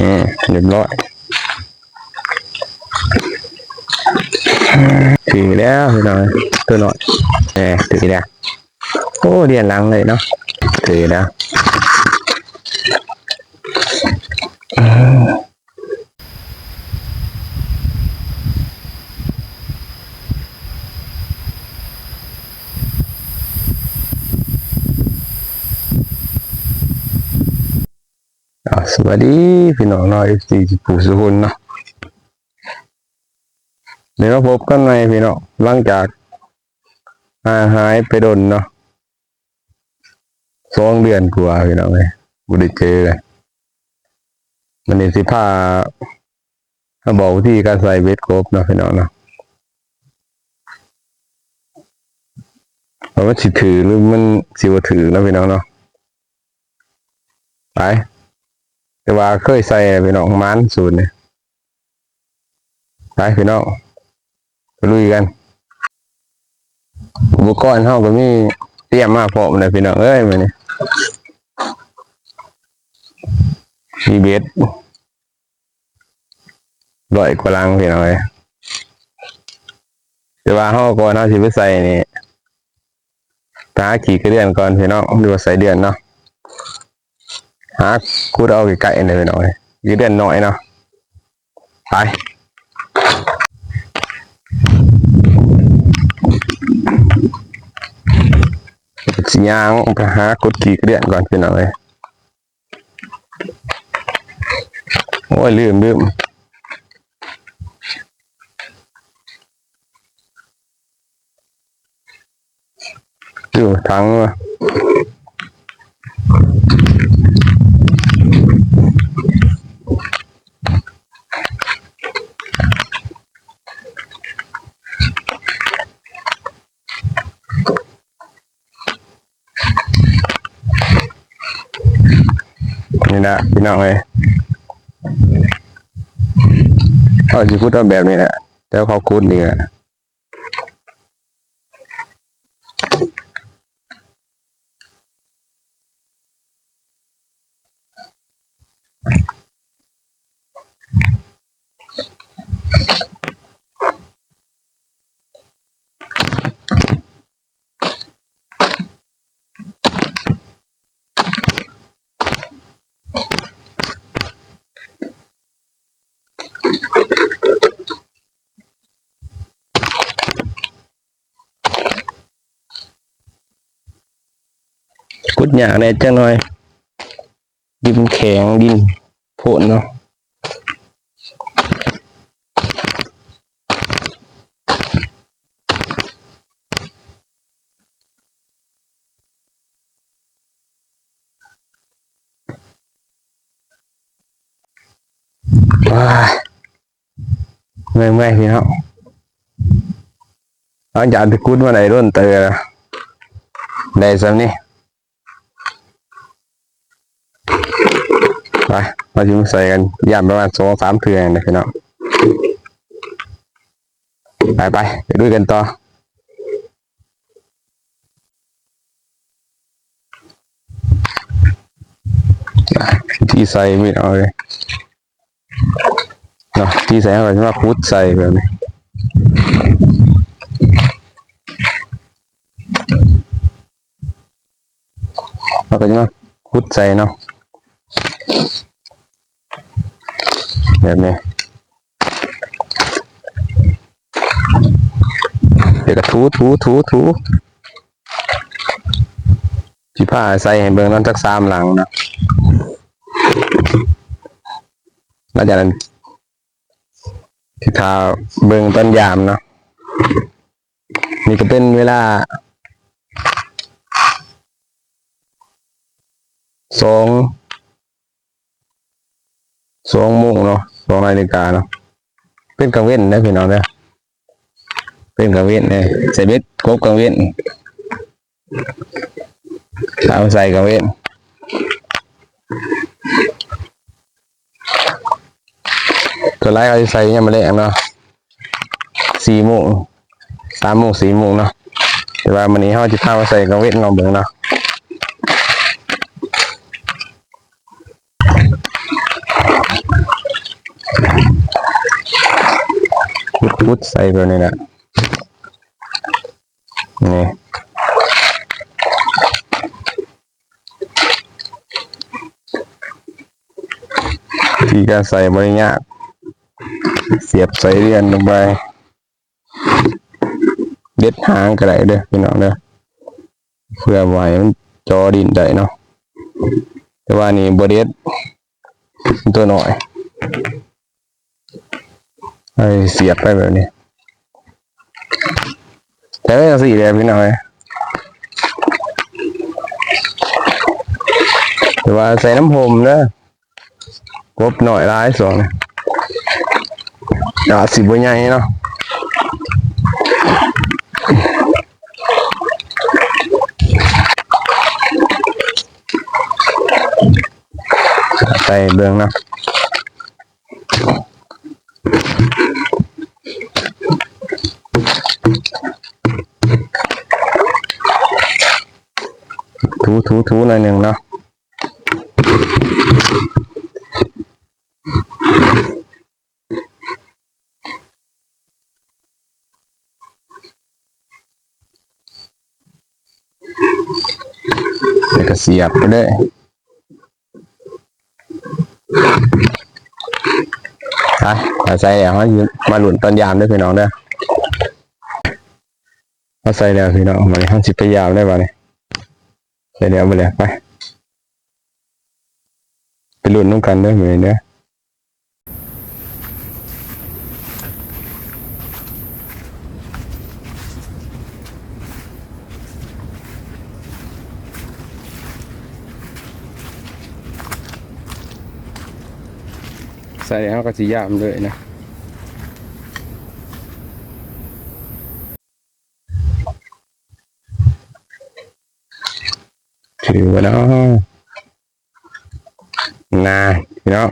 อืมเรียบร้อยถือแล้วพี่น้อยตัวหน่อยแหมถือแล้วโอ้เรียนหลังเลยเนาะถือแล้วอ่ วัสดีพี่น้องน้อยสี่สิบผู้สุขุนเนาะเดี๋ยวมาพบกันใหม่พี่น้องหลังจากหาหายไปโดนเนาะสองเดือนกว่าพี่น้องเลยบุได้เจอเลยมันนี่สิพามาบอกวิธีการใส่เบ็ดกบเนาะพี่น้องเนาะเพราะว่าสิถือหรือมันสิว่าถือนะพี่น้องเนาะไป แต่ว่าเคยใส่พี่น้องมันสูตรเนี่ยไปพี่น้องไปลุยกัน อุปกรณ์เฮาก็มีเตรียมมาพร้อมเลยพี่น้องเอ้ยมื้อนี้มีเบ็ดร้อยกว่าลังพี่น้องเอ้ยแต่ว่าเฮาก่อนเฮาสิไปใส่นี่หาขี่กระเดือนก่อนพี่น้องดูว่าใส่เดือนเนาะ หาคูดเอาไกลๆเลยพี่น้องเอ้ยกระเดือนน้อยเนาะไปสิย่างไปหากดขี่กระเดือนก่อนพี่น้องเลยโอ้ยลืมลืมอยู่ทั้ง นี่นะพี่น้องเลยเขาจะพูดว่าแบบนี้แหละแล้วเขาคุ้นี่แหละ กุดหยาเนี่ยจังหน่อย ดินแข็งดินโผนเนาะว้ายเมื่อยเมื่อยพี่น้องหลังจากที่กุดมาไหนร่นเตอได้สำนี่ ไปมาจุ่มใส่กันย่ำประมาณสองสามเทือนนะพี่น้องไปไปไปดูกันต่อที่ใส่ไม่เอาเลยเนาะที่ใส่อะไรจะมาพุดใส่แบบนี้เราก็จะมาพุดใส่เนาะ แบบนี้เดี๋ยวก็ถูถูถูถูที่ผ้าใส่ให้เบิ่งนั้นจักสามหลังนะแล้วจากนั้นที่ทาเบิ่งต้นยามเนาะนี่ก็เป็นเวลาสอง สองโมงเนาะสองนาฬิกาเนาะเป็นกังเว้นนะพี่น้องเนี่ยเป็นกังเว้นเนี่ยใส่เบ็ดกบกังเว้นเอาใส่กังเว้นตัวไล่เอาใส่ยังมาแรงเนาะสี่โมงสามโมงสี่โมงเนาะแต่ว่าวันนี้เขาจะพามาใส่กังเว้นลองเบิ่งเนาะ พุดใส่ตัวนี้แหละนี่ที่การใส่บริยากเสียบใส่เรียนลงไปเด็ดหางก็ได้เด้อพี่น้องเด้อเพื่อไว้มันจอดินได้เนาะแต่ว่านี่บเด็ดตัวหน่อย ไอ้เสียบไปแบบนี้แต่ไม่สีแดงพี่น้อยแต่ว่าใส่น้ำหอมนะกบหน่อยร้ายสองนะอาสิบใหญ่เนาะใส่เบื้องเนาะ ถูหน่อยหนึ่งเนาะแล้วก็เสียบไปเลยไปเอาใส่แล้วมายืนมาหลุนตอนยามด้วยพี่น้องเด้อเอาใส่แล้วพี่น้องมันห้องสิบไปยามได้ป่ะเนี่ย ใส่แล้วไปเลยไปไปลุนน้องกันเด้อเหมือนเด้อใส่แล้วก็สิยามเลยนะ ถือว่เนาะนาพี่น้อง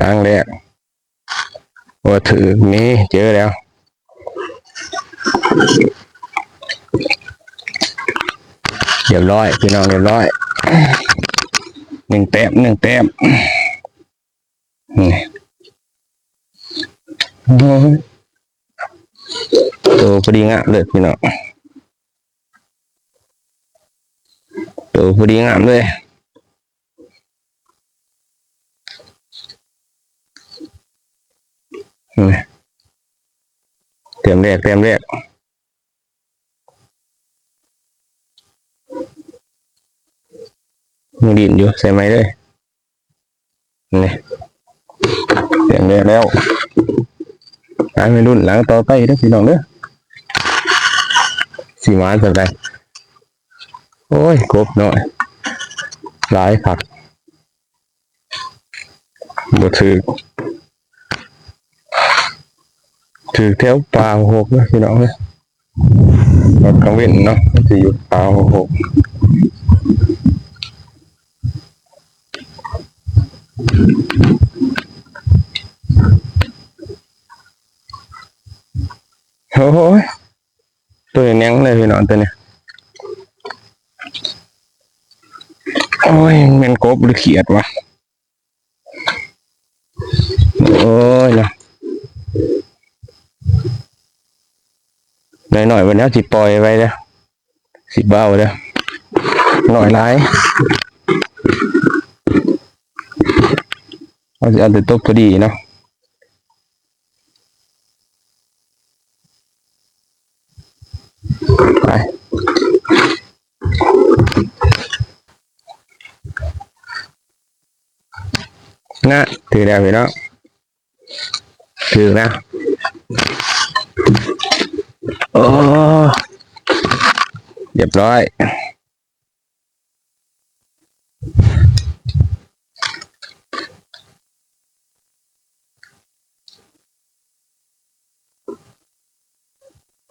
ดังแรกว่าถือนี่เจอแล้วเรียบร้อย พี่น้องเรียบร้อยหนึ่งแต้มหนึ่งแต้มนี่โอ้ยตัวพอดีงามเลยพี่น้อง ตัวพอดีงามเลยนี่เต็มแรกเต็มแรกมีดินอยู่ใส่ไหมเลยนี่เสียงแล้วแล้วหาไม่รุ่นหลังต่อไปเด้อพี่น้องเด้อสีหวานแบบไร โอ้ยกบหน่อย หลายผักบ่ถือถือแถวปลาหกเด้อพี่น้องเด้อรถกังเว้นเนาะมันจะอยู่ปลาหกโอ้ยตัวนี้ยังเลยพี่น้องตัวเนี้ โอ้ยแมนกบหรือเขียดวะ โอ้ยนะหน่อยหน่อยๆวันนี้สิปล่อยไว้เด้อสิเบาเด้อหน่อยร้ายเอาจะเอาแต่ตกพอดีเนาะ นะถือแล้วพี่น้องถือนะโอ้เรียบร้อย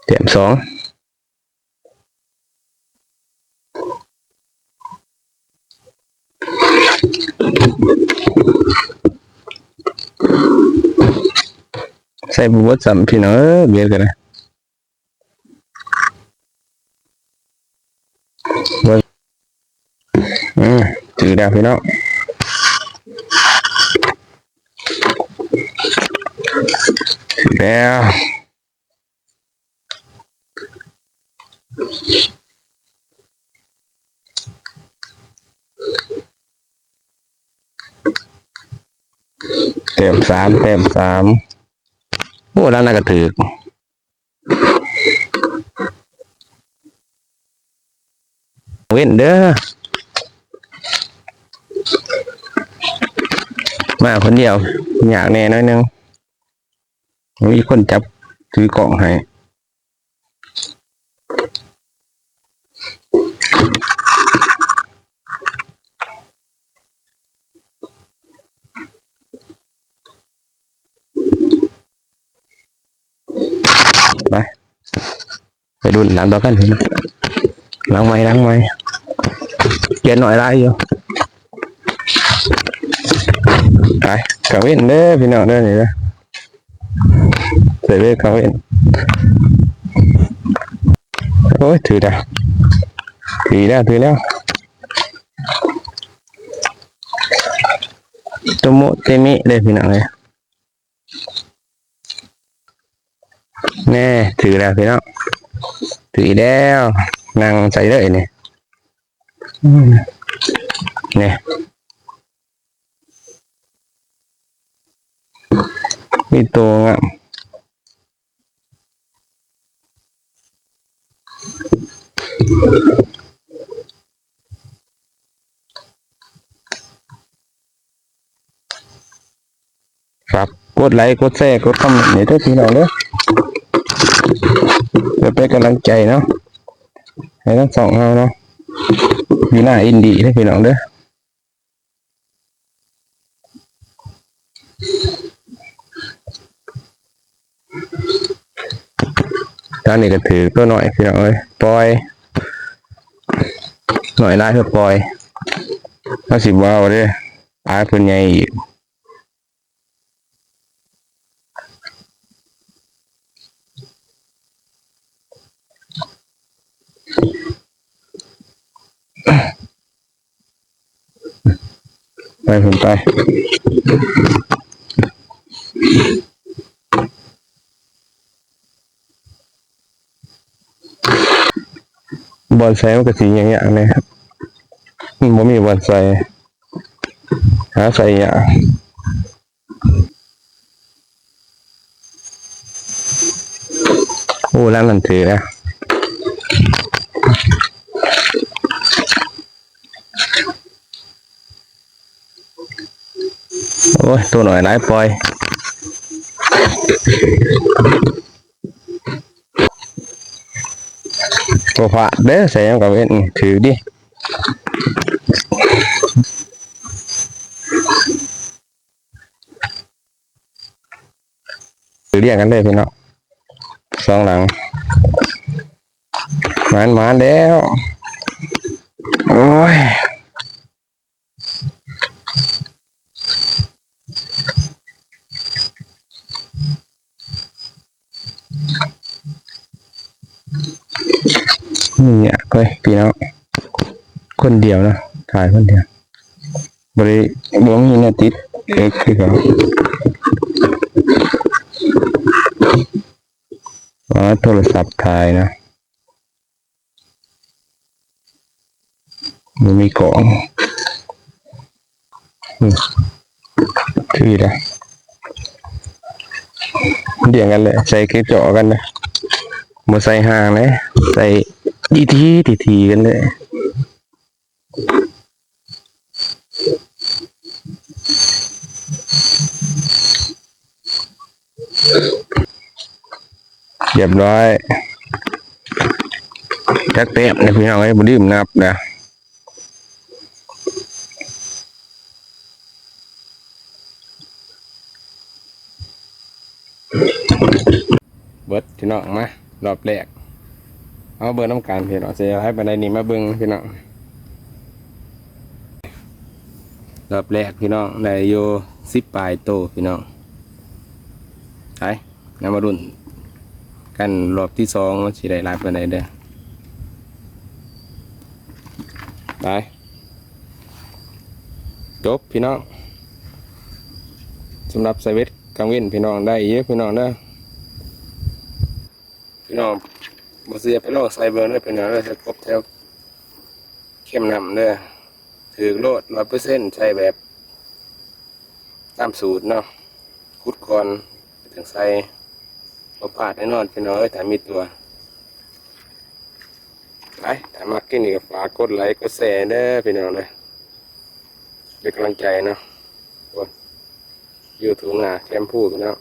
เตรียมสอง ใส่บุบสัมพี่น้องเอ้ยเบียดกันนะอืมถือดาวพี่น้องแล้วเต็มสามเต็มสาม โอ้แล้วน่ากระถือเว้นเด้อ มาคนเดียว อยากแน่น้อยนึงมีคนจับถือกล่องให้ไป ไปดูหลังต่อกันเห็นไหมหลังไม้หลังไม้เกียนหน่อยไรอยู่ไปกาเว้นเด้อพี่น้องเด้อนี่เด้อใส่เว้กาเว้นโอ้ยถือได้ถือแล้วถือแล้วโตโมเตมิเลยพี่น้องเลยแน่ถือแล้วพี่น้อง ถือแล้วนั่งใส่เลยนี่อืมเนี่ยมีตัวงามครับกดไลค์กดแชร์กดคอมเมนต์นี่ด้วยพี่น้องเด้อ เป็นกำลังใจเนาะให้ทั้งสองเราเนาะอยู่หน้าอินดีเด้อพี่น้องเด้อตอนนี้ก็ถือตัวหน่อยพี่น้องเอ้ยปล่อยหน่อยไล่เพื่อปล่อยถ้าสิบว้าวเด้อปลาเพิ่นใหญ่อีก ไปเพิ่นไปบอลไซมันก็สีอย่างเงี้ยเลยครับมันมีบอลไซหาใส่อย่างโอ้แล้วมันถือนะ โอ้ยตัวหน่อยไล่ปล่อยตัวพระเด้อใส่ยังกับเว้นถือดิถือเรียกกันเลยพี่น้องสองหลัง มานมาแล้ว โอ้ยนี่เนี่ยเฮ้ยพี่น้องคนเดียวนะถ่ายคนเดียวบริบวงนี่เนี่ยติดเอกคือเขาอ๋อโทรศัพท์ถ่ายนะ มันมีกล่องอืมถือนะเดียงกันเลยใส่เกจอกันนะมาใส่ห่างเลยใส่ดีทีทีทีกันเลยเรียบร้อยจักเต็มนะพี่น้องไอ้บุดื่มนับนะ เบิดพี่น้องมารอบแรกเอาเบอร์น้ำการพี่น้องเสียให้ไปในนี้มาเบิ้งพี่น้องรอบแรกพี่น้องได้โยสิบปลายโตพี่น้องไปนำมารุ่น กันรอบที่สองมันสิได้ลายไปไหนใดเด้อไปจบพี่น้องสำหรับไซเวตกลางเว้นพี่น้องได้เยอะพี่น้องเด้อ พี่น้องบ่เสียไปลองใส่เบิ่งเด้อพี่น้องเด้อจะครบแถวเข้มนำเด้อถือโลด100%ใช้แบบ ตามสูตรเนาะคุดก่อนถึงใส่บ่พลาดแน่นอนพี่น้องเอ้ยถ้ามีตัวไปถ้ามากินนี่ก็ฝากกดไลค์กดแชร์เด้อพี่น้องเด้อเป็นกำลังใจเนาะอยู่ถูงหนาแคมพูดแล้ว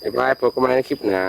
บ๊ายบายพบกันใหม่ในคลิปหน้า